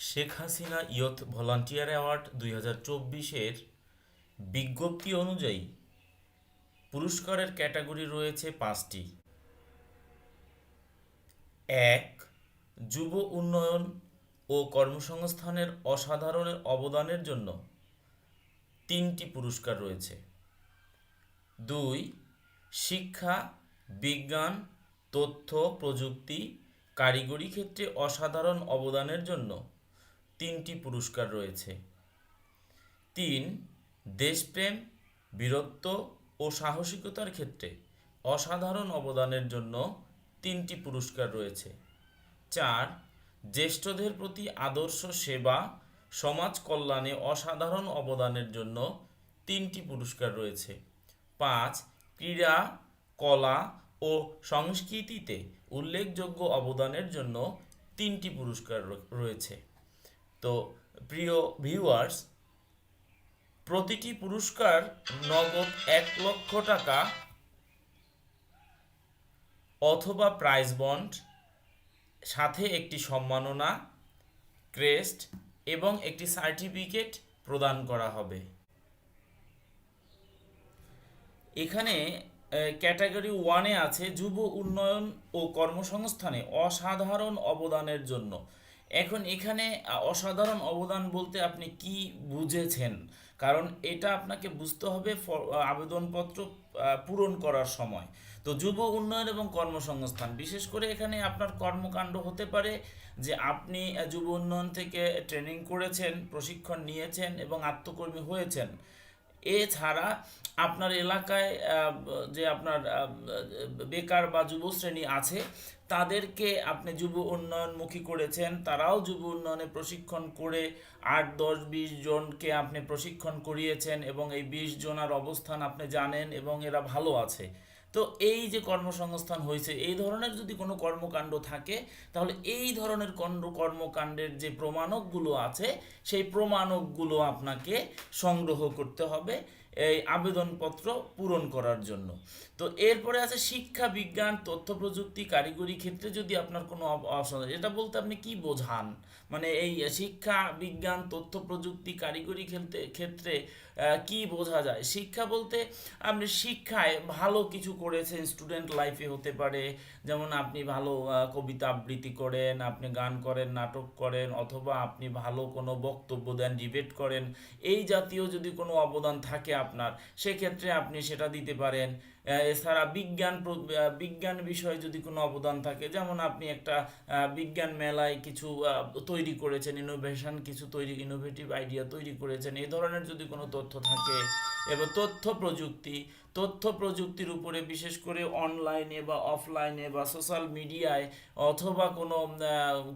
Sheikh Hasina youth volunteer award দুই হাজার চব্বিশের বিজ্ঞপ্তি অনুযায়ী পুরস্কারের ক্যাটাগরি রয়েছে পাঁচটি। এক, যুব উন্নয়ন ও কর্মসংস্থানের অসাধারণ অবদানের জন্য তিনটি পুরস্কার রয়েছে। দুই, শিক্ষা, বিজ্ঞান, তথ্য, প্রযুক্তি, কারিগরি ক্ষেত্রে অসাধারণ অবদানের জন্য তিনটি পুরস্কার রয়েছে। তিন, দেশপ্রেম, বীরত্ব ও সাহসিকতার ক্ষেত্রে অসাধারণ অবদানের জন্য তিনটি পুরস্কার রয়েছে। চার, জ্যেষ্ঠদের প্রতি আদর্শ সেবা, সমাজ কল্যাণে অসাধারণ অবদানের জন্য তিনটি পুরস্কার রয়েছে। পাঁচ, ক্রীড়া, কলা ও সংস্কৃতিতে উল্লেখযোগ্য অবদানের জন্য তিনটি পুরস্কার রয়েছে। তো প্রিয় ভিউয়ার্স প্রতিটি পুরস্কার নগদ এক লক্ষ টাকা অথবা প্রাইজ বন্ড সাথে একটি সম্মাননা ক্রেস্ট এবং একটি সার্টিফিকেট প্রদান করা হবে। এখানে ক্যাটাগরি ওয়ানে আছে যুব উন্নয়ন ও কর্মসংস্থানে অসাধারণ অবদানের জন্য। এখন এখানে অসাধারণ অবদান বলতে আপনি কি বুঝেছেন? কারণ এটা আপনাকে বুঝতে হবে আবেদনপত্র পূরণ করার সময়। তো যুব উন্নয়ন এবং কর্মসংস্থান, বিশেষ করে এখানে আপনার কর্মকাণ্ড হতে পারে যে আপনি যুব উন্নয়ন থেকে ট্রেনিং করেছেন, প্রশিক্ষণ নিয়েছেন এবং আত্মকর্মী হয়েছেন। এছাড়া আপনার এলাকায় যে আপনার বেকার বা যুবশ্রেণী আছে, তাদেরকে আপনি যুব উন্নয়নমুখী করেছেন, তারাও যুব উন্নয়নে প্রশিক্ষণ করে আট, দশ, বিশ জনকে আপনি প্রশিক্ষণ করিয়েছেন এবং এই বিশ জনার অবস্থান আপনি জানেন এবং এরা ভালো আছে। তো এই যে কর্মসংস্থান হয়েছে, এই ধরনের যদি কোনো কর্মকাণ্ড থাকে, তাহলে এই ধরনের কণ্ড কর্মকাণ্ডের যে প্রমাণকগুলো আছে, সেই প্রমাণকগুলো আপনাকে সংগ্রহ করতে হবে, এই আবেদনপত্র পূরণ করার জন্য। তো এরপরে আছে শিক্ষা, বিজ্ঞান, তথ্য প্রযুক্তি, কারিগরি ক্ষেত্রে যদি আপনার কোনো অসুবিধা এটা বলতে আপনি কি বোঝান? মানে এই শিক্ষা, বিজ্ঞান, তথ্য প্রযুক্তি, কারিগরি ক্ষেত্রে ক্ষেত্রে কি বোঝা যায়? শিক্ষা বলতে আপনি শিক্ষায় ভালো কিছু করেছেন স্টুডেন্ট লাইফে হতে পারে। যেমন আপনি ভালো কবিতা আবৃত্তি করেন, আপনি গান করেন, নাটক করেন, অথবা আপনি ভালো কোনো বক্তব্য দেন ডিবেট করেন, এই জাতীয় যদি কোনো অবদান থাকে আপনার, সেক্ষেত্রে আপনি সেটা দিতে পারেন। এছাড়া বিজ্ঞান বিজ্ঞান বিষয়ে যদি কোনো অবদান থাকে, যেমন আপনি একটা বিজ্ঞান মেলায় কিছু তৈরি করেছেন ইনোভেশন কিছু তৈরি ইনোভেটিভ আইডিয়া তৈরি করেছেন এই ধরনের যদি কোনো তথ্য থাকে এবং তথ্য প্রযুক্তি তথ্য প্রযুক্তির উপরে, বিশেষ করে অনলাইনে বা অফলাইনে বা সোশ্যাল মিডিয়ায় অথবা কোনো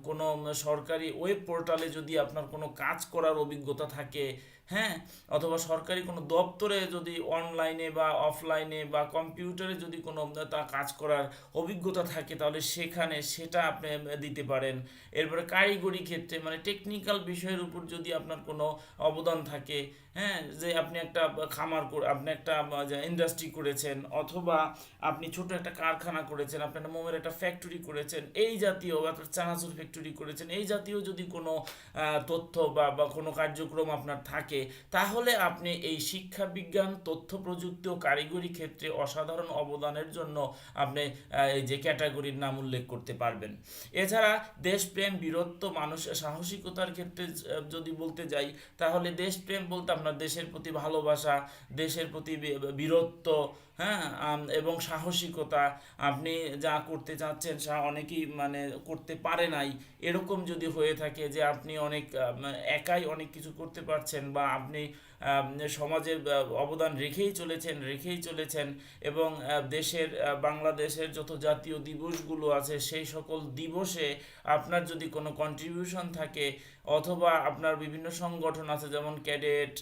কোনো সরকারি ওয়েব পোর্টালে যদি আপনার কোনো কাজ করার অভিজ্ঞতা থাকে হ্যাঁ অথবা সরকারি কোনো দপ্তরে যদি অনলাইনে বা অফলাইনে বা কম্পিউটারে যদি কোনো তা কাজ করার অভিজ্ঞতা থাকে, তাহলে সেখানে সেটা আপনি দিতে পারেন। এরপরে কারিগরি ক্ষেত্রে মানে টেকনিক্যাল বিষয়ের উপর যদি আপনার কোনো অবদান থাকে হ্যাঁ যে আপনি একটা খামার আপনি একটা ইন্ডাস্ট্রি করেছেন অথবা আপনি ছোট একটা কারখানা করেছেন, আপনি একটা মোমের একটা ফ্যাক্টরি করেছেন, এই জাতীয় একটা চানাচুর ফ্যাক্টরি করেছেন, এই জাতীয় যদি কোনো তথ্য বা বা কোনো কার্যক্রম আপনার থাকে, তাহলে আপনি এই শিক্ষা বিজ্ঞান, তথ্য প্রযুক্তি ও কারিগরি ক্ষেত্রে অসাধারণ অবদানের জন্য আপনি এই যে ক্যাটাগরির নাম উল্লেখ করতে পারবেন। এছাড়া দেশপ্রেম, বীরত্ব, মানুষ, সাহসিকতার ক্ষেত্রে যদি বলতে যাই, তাহলে দেশপ্রেম বলতে আপনার দেশের প্রতি ভালোবাসা, দেশের প্রতি বীরত্ব হ্যাঁ এবং সাহসিকতা, আপনি যা করতে চাচ্ছেন সা অনেকেই মানে করতে পারে নাই। এরকম যদি হয়ে থাকে যে আপনি অনেক একাই অনেক কিছু করতে পারছেন বা আপনি সমাজের অবদান রেখেই চলেছেন রেখেই চলেছেন এবং দেশের বাংলাদেশের যত জাতীয় দিবসগুলো আছে সেই সকল দিবসে আপনার যদি কোনো কন্ট্রিবিউশন থাকে অথবা আপনার বিভিন্ন সংগঠন আছে যেমন ক্যাডেট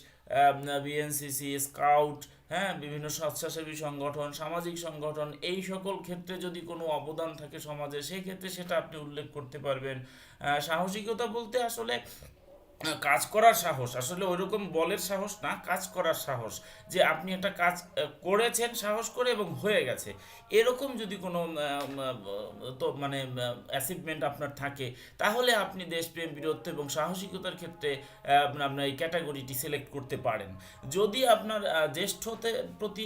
বিএনসিসি স্কাউট হ্যাঁ বিভিন্ন স্বেচ্ছাসেবী সংগঠন, সামাজিক সংগঠন, এই সকল ক্ষেত্রে যদি কোনো অবদান থাকে সমাজে, সেক্ষেত্রে সেটা আপনি উল্লেখ করতে পারবেন। সাহসিকতা বলতে আসলে কাজ করার সাহস। আসলে ওইরকম বলের সাহস না কাজ করার সাহস। যে আপনি একটা কাজ করেছেন সাহস করে এবং হয়ে গেছে। এরকম যদি কোনো তো মানে অ্যাচিভমেন্ট আপনার থাকে তাহলে আপনি দেশপ্রেম বীরত্ব এবং সাহসিকতার ক্ষেত্রে আপনার এই ক্যাটাগরিটি সিলেক্ট করতে পারেন। যদি আপনার আহ, জ্যেষ্ঠদের প্রতি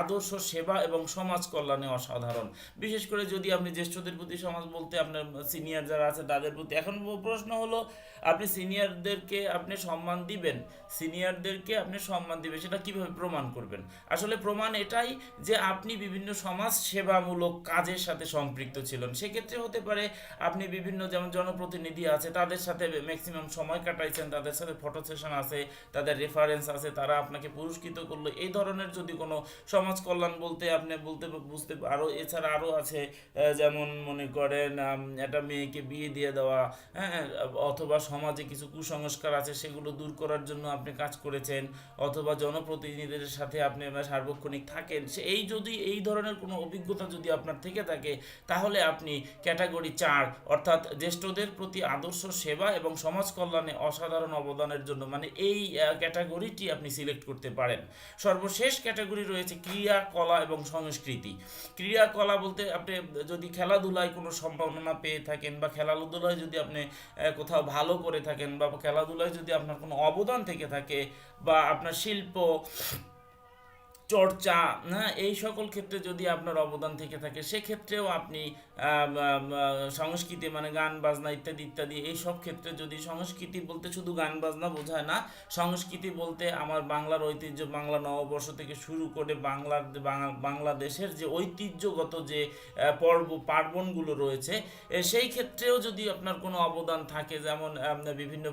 আদর্শ সেবা এবং সমাজ কল্যাণে অসাধারণ বিশেষ করে যদি আপনি জ্যেষ্ঠদের প্রতি সমাজ বলতে আপনার সিনিয়র যারা আছে তাদের প্রতি। এখন প্রশ্ন হলো আপনি সিনিয়রদেরকে আপনি সম্মান দিবেন, সিনিয়রদেরকে আপনি সম্মান দিবেন, সেটা কীভাবে প্রমাণ করবেন? আসলে প্রমাণ এটাই যে আপনি বিভিন্ন সমাজ সেবামূলক কাজের সাথে সম্পৃক্ত ছিলেন। সেক্ষেত্রে হতে পারে আপনি বিভিন্ন যেমন জনপ্রতিনিধি আছে, তাদের সাথে ম্যাক্সিমাম সময় কাটাইছেন, তাদের সাথে ফটো সেশন আছে, তাদের রেফারেন্স আছে, তারা আপনাকে পুরস্কৃত করল। এই ধরনের যদি কোনো সমাজ কল্যাণ বলতে আপনি বলতে বুঝতে আরও এছাড়া আরও আছে যেমন মনে করেন একটা মেয়েকে বিয়ে দিয়ে দেওয়া হ্যাঁ অথবা সমাজে কিছু কুসংস্কার আছে, সেগুলো দূর করার জন্য আপনি কাজ করেছেন, অথবা জনপ্রতিনিধিদের সাথে আপনি সার্বক্ষণিক থাকেন এই যদি এই ধরনের কোনো অভিজ্ঞতা যদি আপনার থেকে থাকে, তাহলে আপনি ক্যাটাগরি চার, অর্থাৎ জ্যেষ্ঠদের প্রতি আদর্শ সেবা এবং সমাজ কল্যাণে অসাধারণ অবদানের জন্য মানে এই ক্যাটাগরিটি আপনি সিলেক্ট করতে পারেন। সর্বশেষ ক্যাটাগরি রয়েছে ক্রিয়া, কলা এবং সংস্কৃতি। ক্রিয়া, কলা বলতে আপনি যদি খেলাধুলায় কোনো সম্ভাবনা পেয়ে থাকেন বা খেলাধুলায় যদি আপনি কোথাও ভালো করে থাকেন বা খেলাধুলায় যদি আপনার কোনো অবদান থেকে থাকে বা আপনার শিল্প চর্চা হ্যাঁ এই সকল ক্ষেত্রে যদি আপনার অবদান থেকে থাকে, সেক্ষেত্রেও আপনি সংস্কৃতি মানে গান, বাজনা ইত্যাদি ইত্যাদি, এই সব ক্ষেত্রে যদি সংস্কৃতি বলতে শুধু গান, বাজনা বোঝায় না, সংস্কৃতি বলতে আমার বাংলার ঐতিহ্য, বাংলা নববর্ষ থেকে শুরু করে বাংলার বাংলাদেশের যে ঐতিহ্যগত যে পর্ব, পার্বণগুলো রয়েছে সেই ক্ষেত্রেও যদি আপনার কোনো অবদান থাকে, যেমন বিভিন্ন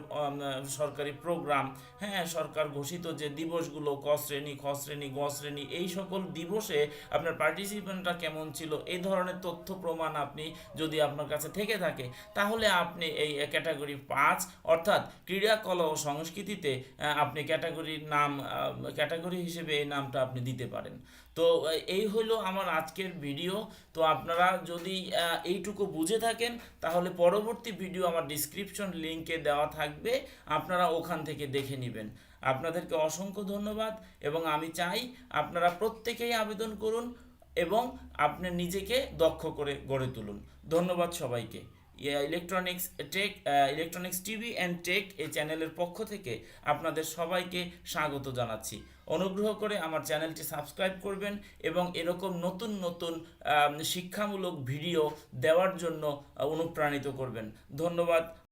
সরকারি প্রোগ্রাম হ্যাঁ সরকার ঘোষিত যে দিবসগুলো, ক শ্রেণি, খ শ্রেণি, গ শ্রেণি এই সকল দিবসে আপনার পার্টিসিপেন্টরা কেমন ছিল? এই ধরনের তথ্য প্রমাণ আপনি যদি আপনার কাছে থেকে থাকে, তাহলে আপনি এই ক্যাটাগরি পাঁচ, অর্থাৎ ক্রীড়াকলা ও সংস্কৃতিতে আপনি ক্যাটাগরির নাম ক্যাটাগরি হিসেবে এই নামটা আপনি দিতে পারেন। তো এই হলো আমার আজকের ভিডিও তো আপনারা যদি এইটুকু বুঝে থাকেন, তাহলে পরবর্তী ভিডিও আমার ডিসক্রিপশন লিংকে দেওয়া থাকবে। আপনারা ওখান থেকে দেখে নেবেন। আপনাদেরকে অসংখ্য ধন্যবাদ এবং আমি চাই আপনারা প্রত্যেকেই আবেদন করুন এবং আপনি নিজেকে দক্ষ করে গড়ে তুলুন। ধন্যবাদ সবাইকে। Electronics tech electronics TV and tech এই চ্যানেলের পক্ষ থেকে আপনাদের সবাইকে স্বাগত জানাচ্ছি। অনুগ্রহ করে আমার চ্যানেলটি সাবস্ক্রাইব করবেন এবং এরকম নতুন নতুন শিক্ষামূলক ভিডিও দেওয়ার জন্য অনুপ্রাণিত করবেন। ধন্যবাদ।